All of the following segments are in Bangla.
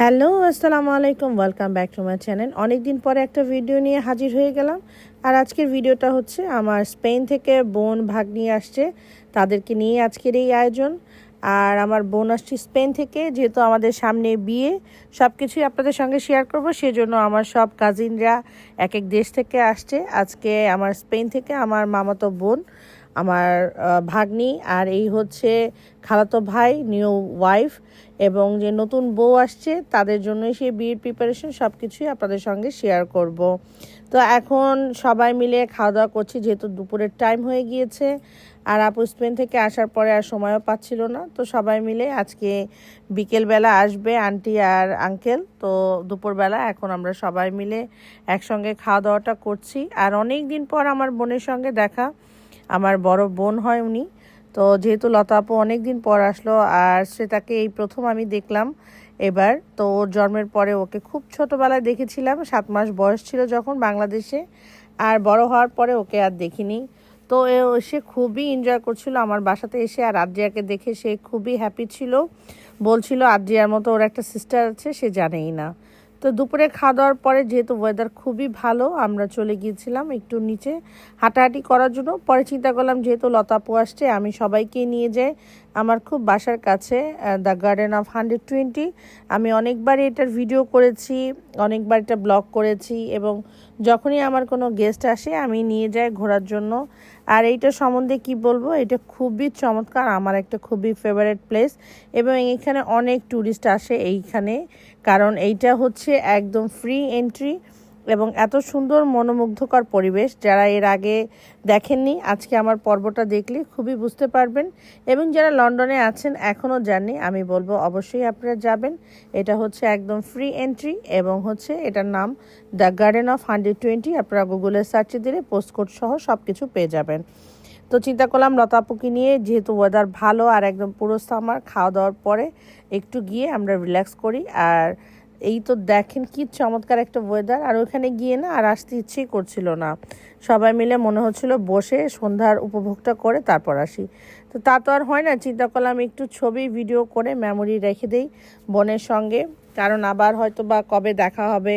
হ্যালো, আসসালামু আলাইকুম welcome back to my channel অনেক দিন পরে একটা ভিডিও নিয়ে হাজির হয়ে গেলাম। আর আজকের ভিডিওটা হচ্ছে আমার স্পেন থেকে বোন ভাগ নিয়ে আসছে। তাদেরকে নিয়ে আজকের এই আয়োজন। আর আমার বোন আসছে স্পেন থেকে, যেহেতু আমাদের সামনে বিয়ে সব কিছুই আপনাদের সঙ্গে শেয়ার করব। সেজন্য আমার সব কাজিনরা এক এক দেশ থেকে আসছে। আজকে আমার স্পেন থেকে আমার মামাতো বোন আমার ভাগ্নি আর এই হচ্ছে খালাতো ভাই নিউ ওয়াইফ এবং যে নতুন বউ আসছে, তাদের জন্যই সেই বিয়ের প্রিপারেশন সব কিছুই আপনাদের সঙ্গে শেয়ার করব। তো এখন সবাই মিলে খাওয়া দাওয়া করছি, যেহেতু দুপুরের টাইম হয়ে গিয়েছে, আর আপু স্পেন থেকে আসার পরে আর সময়ও পাচ্ছিল না। তো সবাই মিলে আজকে বিকেলবেলা আসবে আন্টি আর আঙ্কেল তো দুপুরবেলা এখন আমরা সবাই মিলে একসঙ্গে খাওয়া দাওয়াটা করছি। আর অনেক দিন পর আমার বোনের সঙ্গে দেখা আমার বড় বোন হয় উনি। তো যেহেতু লতা আপু অনেক দিন পর আসলো আর সে তাকে এই প্রথম আমি দেখলাম এবার, তো ওর জন্মের পরে ওকে খুব ছোটোবেলায় দেখেছিলাম, সাত মাস বয়স ছিল যখন বাংলাদেশে আর বড় হওয়ার পরে ওকে আর দেখিনি। তো সে খুবই এনজয় করছিল আমার বাসাতে এসে আর আদ্রিয়াকে দেখে সে খুবই হ্যাপি ছিল। বলছিল, আদ্রিয়ার মতো ওর একটা সিস্টার আছে, সে জানেই না। তো দুপুরে খাওয়া দাওয়ার পরে যেহেতু ওয়েদার খুবই ভালো, আমরা চলে গিয়েছিলাম একটু নিচে হাঁটাহাঁটি করার জন্য। পরে চিন্তা করলাম, যেহেতু লতাপু আসছে, আমি সবাইকে নিয়ে যাই। আমার খুব বাসার কাছে the garden of hundred twenty আমি অনেকবার এটার ভিডিও করেছি, অনেকবার এটা ব্লগ করেছি এবং যখনই আমার কোনো গেস্ট আসে, আমি নিয়ে যাই ঘোরার জন্য। আর এইটা সম্বন্ধে কি বলব, এটা খুবই চমৎকার, আমার একটা খুবই ফেভারেট প্লেস এবং এখানে অনেক ট্যুরিস্ট আসে এইখানে, কারণ এইটা হচ্ছে একদম ফ্রি এন্ট্রি এবং এত সুন্দর মনোমুগ্ধকর পরিবেশ যারা এর আগে দেখেননি, আজকে আমার পর্বটা দেখলে খুবই বুঝতে পারবেন। এবং যারা লন্ডনে আছেন, এখনও যাননি, আমি বলব অবশ্যই আপনারা যাবেন। এটা হচ্ছে একদম ফ্রি এন্ট্রি এবং হচ্ছে এটার নাম the garden of hundred twenty আপনারা গুগলে সার্চে দিলে পোস্টকোড সহ সব কিছু পেয়ে যাবেন। তো চিন্তা করলাম লতাপুকে নিয়ে, যেহেতু ওয়েদার ভালো আর একদম পুরো সামার খাওয়া দাওয়ার পরে একটু গিয়ে আমরা রিল্যাক্স করি। আর এই তো দেখেন কি চমৎকার একটা ওয়েদার আর ওখানে গিয়ে না আর আসতে ইচ্ছেই করছিল না। সবাই মিলে মনে হচ্ছিল বসে সন্ধ্যার উপভোগটা করে তারপর আসি। তো তা তো আর হয় না, চিন্তা করলাম একটু ছবি ভিডিও করে মেমোরি রেখে দেই বোনের সঙ্গে। কারণ আবার হয়তো বা কবে দেখা হবে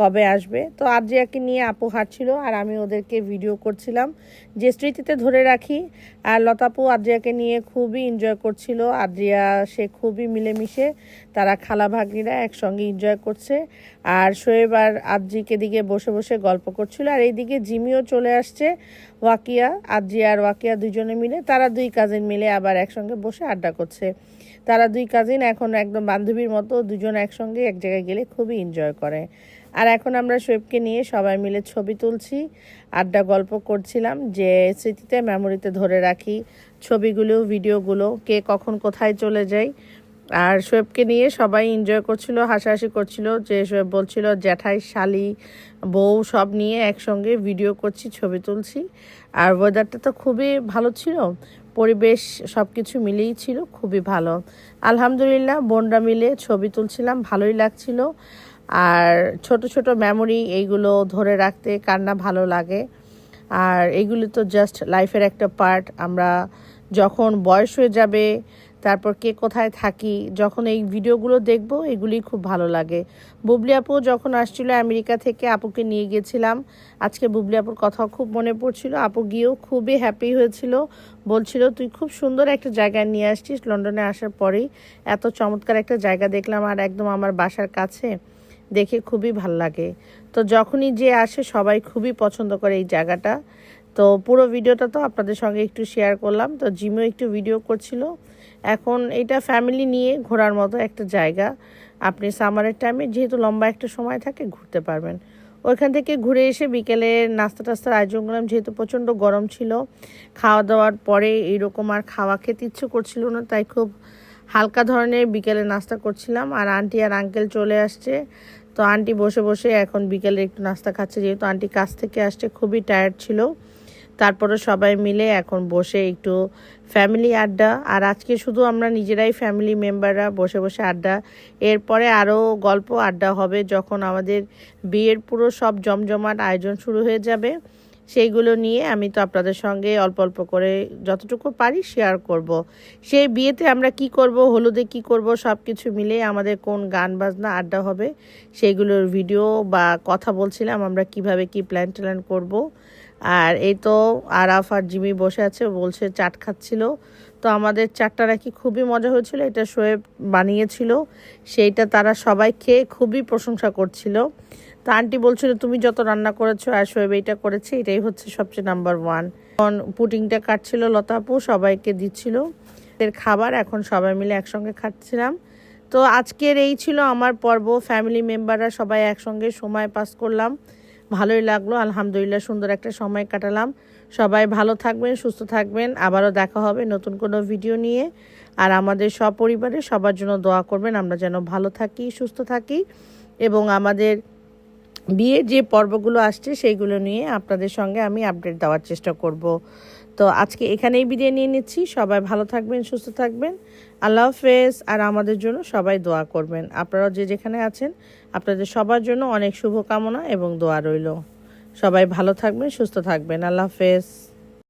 কবে আসবে? তো আদ্রিয়াকে নিয়ে আপু হাঁটছিল আর আমি ওদেরকে ভিডিও করছিলাম যে স্মৃতিতে ধরে রাখি। আর লতাপু আদ্রিয়াকে নিয়ে খুবই এনজয় করছিল। আদ্রিয়া, সে খুবই মিলেমিশে তারা খালা ভাগ্নিরা একসঙ্গে এনজয় করছে। আর শোয়েব আর আদ্রিকে দিকে বসে বসে গল্প করছিল। আর এইদিকে জিমিও চলে আসছে, ওয়াকিয়া, আদ্রিয়া আর ওয়াকিয়া দুজনে মিলে। তারা দুই কাজিন মিলে আবার একসঙ্গে বসে আড্ডা করছে। তারা দুই কাজিন এখন একদম বান্ধবীর মতো, দুজন একসঙ্গে এক জায়গায় গেলে খুবই এনজয় করে। আর এখন আমরা শোয়েবকে নিয়ে সবাই মিলে ছবি তুলছি, আড্ডা গল্প করছিলাম যে স্মৃতিতে মেমোরিতে ধরে রাখি ছবিগুলো, ভিডিওগুলো, কে কখন কোথায় চলে যায়। আর শোয়েবকে নিয়ে সবাই এনজয় করছিল, হাসাহাসি করছিল যে শোয়েব বলছিল, জ্যাঠাই, শালি, বউ সব নিয়ে একসঙ্গে ভিডিও করছি, ছবি তুলছি। আর ওয়েদারটা তো খুবই ভালো ছিল, পরিবেশ সব কিছু মিলেই ছিল, খুবই ভালো। আলহামদুলিল্লাহ, বোনরা মিলে ছবি তুলছিলাম, ভালোই লাগছিল। আর ছোট ছোট মেমোরি এইগুলো ধরে রাখতে কান্না ভালো লাগে। আর এগুলো তো জাস্ট লাইফের একটা পার্ট আমরা যখন বয়স হয়ে যাবে, তারপর কে কোথায় থাকি, যখন এই ভিডিওগুলো দেখব এগুলি খুব ভালো লাগে। বুবলি আপু যখন আসছিল আমেরিকা থেকে, আপুকে নিয়ে গেছিলাম। আজকে বুবলি আপুর কথাও খুব মনে পড়ছিল। আপু গিয়েও খুবই হ্যাপি হয়েছিল। বলছিল, তুই খুব সুন্দর একটা জায়গায় নিয়ে আসছিস। লন্ডনে আসার পরেই এত চমৎকার একটা জায়গা দেখলাম আর একদম আমার বাসার কাছে। দেখে খুবই ভালো লাগে। তো যখনই যে আসে, সবাই খুবই পছন্দ করে এই জায়গাটা। তো পুরো ভিডিওটা তো আপনাদের সঙ্গে একটু শেয়ার করলাম। তো জিমও একটু ভিডিও করছিল। এখন এটা ফ্যামিলি নিয়ে ঘোরার মতো একটা জায়গা। আপনি সামারের টাইমে যেহেতু লম্বা একটা সময় থাকে, ঘুরতে পারবেন। ওইখান থেকে ঘুরে এসে বিকেলে নাস্তা টাস্তার আয়োজন করলাম। যেহেতু প্রচণ্ড গরম ছিল, খাওয়া দাওয়ার পরে এইরকম আর খাওয়া খেতে ইচ্ছে করছিল না, তাই খুব হালকা ধরনের বিকেলে নাস্তা করছিলাম। আর আন্টি আর আঙ্কেল চলে আসছে। তো আন্টি বসে বসে এখন বিকেলে একটু নাস্তা খাচ্ছে, যেহেতু আন্টি কাছ থেকে আসছে, খুবই টায়ার্ড ছিল। তারপরে সবাই মিলে এখন বসে একটু ফ্যামিলি আড্ডা। আর আজকে শুধু আমরা নিজেরাই ফ্যামিলি মেম্বাররা বসে বসে আড্ডা। এরপরে আরও গল্প আড্ডা হবে, যখন আমাদের বিয়ের পুরো সব জমজমাট আয়োজন শুরু হয়ে যাবে। সেইগুলো নিয়ে আমি তো আপনাদের সঙ্গে অল্প অল্প করে যতটুকু পারি শেয়ার করব। সেই বিয়েতে আমরা কি করব, হলুদে কি করব সব কিছু মিলে আমাদের কোন গান, বাজনা, আড্ডা হবে সেইগুলোর ভিডিও বা কথা বলছিলাম আমরা কীভাবে কি প্ল্যান ট্যান করব। আর এই তো আরাফ আর জিমি বসে আছে বলছে চাট খাচ্ছিল তো আমাদের চাটটা নাকি খুবই মজা হয়েছিল, এটা শোয়েব বানিয়েছিল, সেইটা তারা সবাই খেয়ে খুবই প্রশংসা করছিল তা আন্টি বলছিল, তুমি যত রান্না করেছ আর শোয়েব এইটা করেছে, এটাই হচ্ছে সবচেয়ে নাম্বার ওয়ান এখন পুটিংটা কাটছিল লতাপু সবাইকে দিচ্ছিল। এর খাবার এখন সবাই মিলে একসঙ্গে খাচ্ছিলাম। তো আজকের এই ছিল আমার পর্ব। ফ্যামিলি মেম্বাররা সবাই একসঙ্গে সময় পাস করলাম। ভালোই লাগল, আলহামদুলিল্লাহ সুন্দর একটা সময় কাটালাম। সবাই ভালো থাকবেন, সুস্থ থাকবেন। আবারও দেখা হবে নতুন কোনো ভিডিও নিয়ে। আর আমাদের সপরিবারে সবার জন্য দোয়া করবেন, আমরা যেন ভালো থাকি, সুস্থ থাকি। এবং আমাদের বিয়ের যে পর্বগুলো আসছে সেইগুলো নিয়ে আপনাদের সঙ্গে আমি আপডেট দেওয়ার চেষ্টা করব। তো আজকে এখানেই বিদায় নিয়ে নিচ্ছি। সবাই ভালো থাকবেন, সুস্থ থাকবেন। আল্লাহ হাফেজ। আর আমাদের জন্য সবাই দোয়া করবেন। আপনারাও যে যেখানে আছেন, আপনাদের সবার জন্য অনেক শুভকামনা এবং দোয়া রইল। সবাই ভালো থাকবেন, সুস্থ থাকবেন। আল্লাহ হাফেজ।